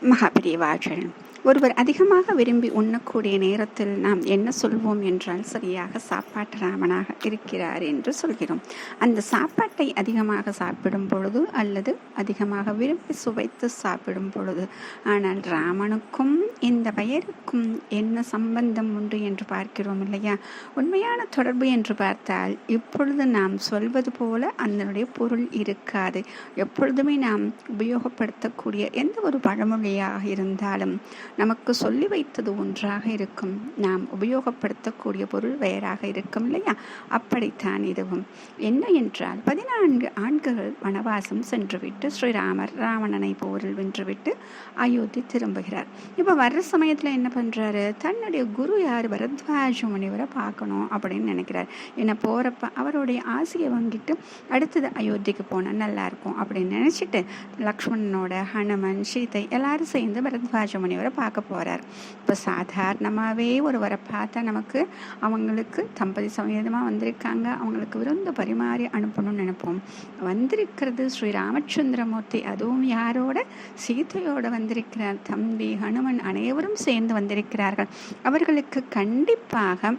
麻痹的完全 ஒருவர் அதிகமாக விரும்பி உண்ணக்கூடிய நேரத்தில் நாம் என்ன சொல்வோம் என்றால் சரியாக சாப்பாட்டு ராமனாக இருக்கிறார் என்று சொல்கிறோம். அந்த சாப்பாட்டை அதிகமாக சாப்பிடும் பொழுது அல்லது அதிகமாக விரும்பி சுவைத்து சாப்பிடும் பொழுது ஆனால் ராமனுக்கும் இந்த பெயருக்கும் என்ன சம்பந்தம் உண்டு என்று பார்க்கிறோம் இல்லையா? உண்மையான தொடர்பு என்று பார்த்தால் இப்பொழுது நாம் சொல்வது போல அதனுடைய பொருள் இருக்காது. எப்பொழுதுமே நாம் உபயோகப்படுத்தக்கூடிய எந்த ஒரு பழமொழியாக இருந்தாலும் நமக்கு சொல்லி வைத்தது ஒன்றாக இருக்கும். நாம் உபயோகப்படுத்தக்கூடிய பொருள் வேறாக இருக்கும் இல்லையா? அப்படித்தான் இதுவும். என்ன என்றால் பதினான்கு ஆண்கள் வனவாசம் சென்றுவிட்டு ஸ்ரீராமர் ராவணனை போரில் வென்றுவிட்டு அயோத்தி திரும்புகிறார். இப்போ வர்ற சமயத்தில் என்ன பண்ணுறாரு தன்னுடைய குரு யார்? பரத்வாஜ முனிவரை பார்க்கணும் அப்படின்னு நினைக்கிறார். என்ன போகிறப்ப அவருடைய ஆசையை வாங்கிட்டு அடுத்தது அயோத்திக்கு போனால் நல்லா இருக்கும் அப்படின்னு நினச்சிட்டு லக்ஷ்மணனோட ஹனுமன் சீதை எல்லாரும் சேர்ந்து பரத்வாஜ முனிவரை பார்க்க பார்க்க போகிறார் இப்போ சாதாரணமாகவே ஒருவரை பார்த்தா நமக்கு அவங்களுக்கு தம்பதி சமேதமாக வந்திருக்காங்க. அவங்களுக்கு விருந்து பரிமாறி அனுப்பணும்னு நினைப்போம். வந்திருக்கிறது ஸ்ரீ ராமச்சந்திரமூர்த்தி அதுவும் யாரோட? சீதையோட வந்திருக்கிறார். தம்பி ஹனுமன் அனைவரும் சேர்ந்து வந்திருக்கிறார்கள். அவர்களுக்கு கண்டிப்பாக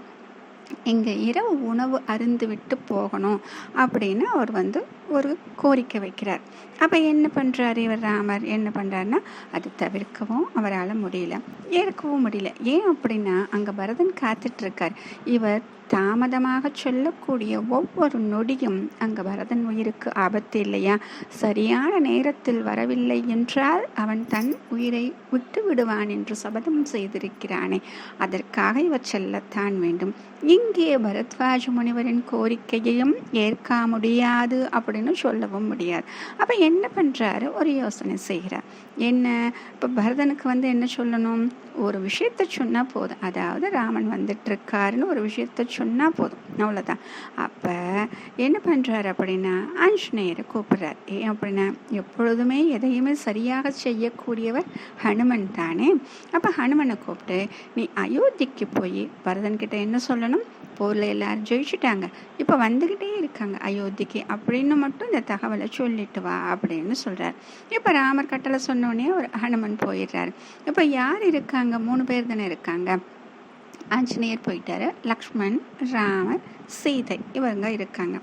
எங்கள் இரவு உணவு அருந்து விட்டு போகணும் அப்படின்னு அவர் வந்து ஒரு கோரிக்கை வைக்கிறார். அப்போ என்ன பண்ணுறாரு இவர் ராமர்? என்ன பண்ணுறாருன்னா அது தவிர்க்கவும் அவரால் முடியல. ஏற்கவும் முடியல. ஏன் அப்படின்னா அங்கே பரதன் காத்துட்ருக்கார் இவர் தாமதமாக சொல்லக்கூடிய ஒவ்வொரு நொடியும் அங்கே பரதன் உயிருக்கு ஆபத்து இல்லையா? சரியான நேரத்தில் வரவில்லை என்றால் அவன் தன் உயிரை விட்டு விடுவான் என்று சபதம் செய்திருக்கிறானே. அதற்காக இவர் செல்லத்தான் வேண்டும். இங்கே பரத்வாஜ முனிவரின் கோரிக்கையையும் ஏற்க முடியாது அப்படின்னு சொல்லவும் முடியாது. அப்போ என்ன பண்ணுறாரு ஒரு யோசனை செய்கிறார். என்ன? இப்போ பரதனுக்கு வந்து என்ன சொல்லணும்? ஒரு விஷயத்த சொன்னால் போதும். அதாவது ராமன் வந்துட்டு இருக்காருன்னு ஒரு விஷயத்த சொன்னால் போதும். அவ்வளோதான் அப்போ என்ன பண்ணுறாரு அப்படின்னா ஆஞ்சநேயரை கூப்பிட்றார். ஏன் அப்படின்னா எப்பொழுதுமே எதையுமே சரியாக செய்யக்கூடியவர் ஹனுமன் தானே. அப்போ ஹனுமனை கூப்பிட்டு நீ அயோத்திக்கு போய் பரதன்கிட்ட என்ன சொல்லணும்? போரில் எல்லாரும் ஜெயிச்சுட்டாங்க. இப்போ வந்துக்கிட்டே இருக்காங்க அயோத்திக்கு. அப்படின்னு மட்டும் இந்த தகவலை சொல்லிட்டு வா அப்படின்னு சொல்கிறார் இப்போ ராமர் கட்டளை சொன்னோடனே ஒரு ஹனுமன் போயிடுறாரு. இப்போ யார் இருக்காங்க? மூணு பேர் தானே இருக்காங்க. ஆஞ்சநேயர் போயிட்டார் லக்ஷ்மண் ராமர் சீதை இவங்க இருக்காங்க.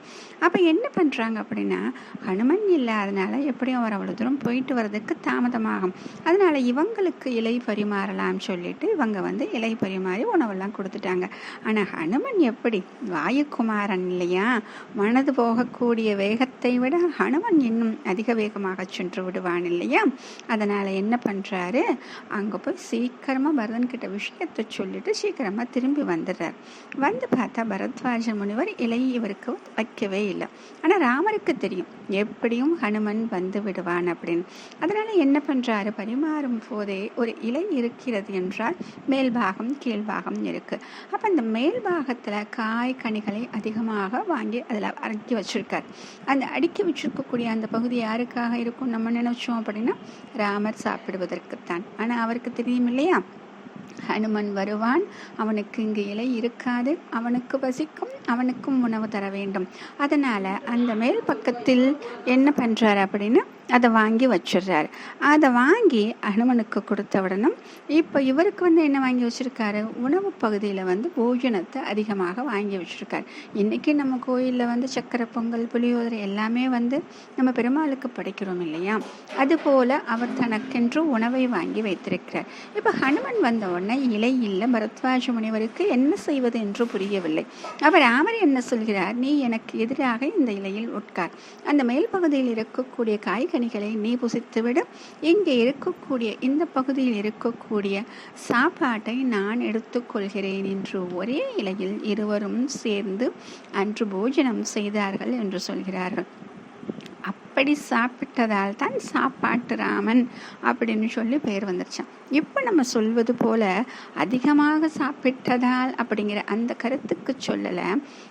அப்போ என்ன பண்ணுறாங்க அப்படின்னா ஹனுமன் இல்லாதனால எப்படியும் அவர் அவ்வளோ தூரம் போயிட்டு வர்றதுக்கு தாமதமாகும். அதனால் இவங்களுக்கு இலை பரிமாறலாம்னு சொல்லிட்டு இவங்க வந்து இலை பரிமாறி உணவெல்லாம் கொடுத்துட்டாங்க. ஆனால் ஹனுமன் எப்படி? வாயுக்குமாரன் இல்லையா? மனது போகக்கூடிய வேகத்தை விட ஹனுமன் இன்னும் அதிக வேகமாக சென்று விடுவான் இல்லையா? அதனால் என்ன பண்ணுறாரு அங்கே போய் சீக்கிரமாக பரதன்கிட்ட விஷயத்தை சொல்லிட்டு சீக்கிரமாக திரும்பி வந்துடுறார். வந்து பார்த்தா பரத்வாஜன் முனிவர் இலை இவருக்கு வைக்கவே இல்லை. ஆனால் ராமருக்கு தெரியும். எப்படியும் ஹனுமன் வந்து விடுவான் அப்படின்னு. அதனால் என்ன பண்ணுறாரு பரிமாறும் போதே ஒரு இலை இருக்கிறது என்றால் மேல்பாகம் கீழ்பாகம் இருக்குது அப்போ அந்த மேல்பாகத்தில் காய் கனிகளை அதிகமாக வாங்கி அதில் அடுக்கி வச்சுருக்கார். அந்த அடுக்கி வச்சுருக்கக்கூடிய அந்த பகுதி யாருக்காக இருக்கும் நம்ம நினைச்சோம் அப்படின்னா ராமர் சாப்பிடுவதற்குத்தான். ஆனால் அவருக்கு தெரியும் இல்லையா? ஹனுமன் வருவான். அவனுக்கு இங்கு இலை இருக்காது. அவனுக்கு பசிக்கும் அவனுக்கும் உணவு தர வேண்டும் அதனால் அந்த மேல் பக்கத்தில் என்ன பண்ணுறாரு அப்படின்னு அதை வாங்கி வச்சிடுறாரு. அதை வாங்கி ஹனுமனுக்கு கொடுத்த உடனும் இப்போ இவருக்கு வந்து என்ன வாங்கி வச்சுருக்காரு? உணவு பகுதியில் வந்து போஜனத்தை அதிகமாக வாங்கி வச்சுருக்காரு. இன்றைக்கி நம்ம கோயிலில் வந்து சக்கரை பொங்கல் புளியோதரை எல்லாமே வந்து நம்ம பெருமாளுக்கு படைக்கிறோம் இல்லையா? அதுபோல் அவர் தனக்கென்று உணவை வாங்கி வைத்திருக்கிறார். இப்போ ஹனுமன் வந்த உடனே இலை இல்லை பரத்வாஜ முனிவருக்கு என்ன செய்வது என்று புரியவில்லை. அவர் ராமர் என்ன சொல்கிறார்? நீ எனக்கு எதிராக இந்த இலையில் உட்கார். அந்த மேல் பகுதியில் இருக்கக்கூடிய காய்கனிகளை நீ புசித்துவிடும் இங்கே இருக்கக்கூடிய இந்த பகுதியில் இருக்கக்கூடிய சாப்பாட்டை நான் எடுத்துக்கொள்கிறேன் என்று ஒரே இலையில் இருவரும் சேர்ந்து அன்று போஜனம் செய்தார்கள் என்று சொல்கிறார்கள். அப்படி சாப்பிட்டதால் தான் சாப்பாட்டு ராமன் அப்படின்னு சொல்லி பெயர் வந்துருச்சான் இப்போ நம்ம சொல்வது போல அதிகமாக சாப்பிட்டதால் அப்படிங்கிற அந்த கருத்துக்கு சொல்லலை.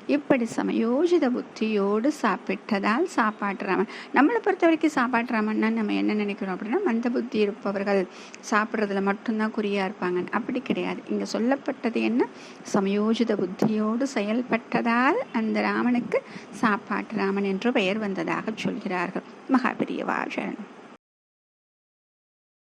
இப்படி சமயோஜித புத்தியோடு சாப்பிட்டதால் சாப்பாட்டு ராமன். நம்மளை பொறுத்த வரைக்கும் சாப்பாட்டு ராமன்னா நம்ம என்ன நினைக்கிறோம் அப்படின்னா மந்த புத்தி இருப்பவர்கள் சாப்பிட்றதுல மட்டும்தான் குறியாக இருப்பாங்க. அப்படி கிடையாது. இங்கே சொல்லப்பட்டது என்ன? சமயோஜித புத்தியோடு செயல்பட்டதால் அந்த ராமனுக்கு சாப்பாட்டு ராமன் என்று பெயர் வந்ததாக சொல்கிறார்கள் 不太便利吧，这样。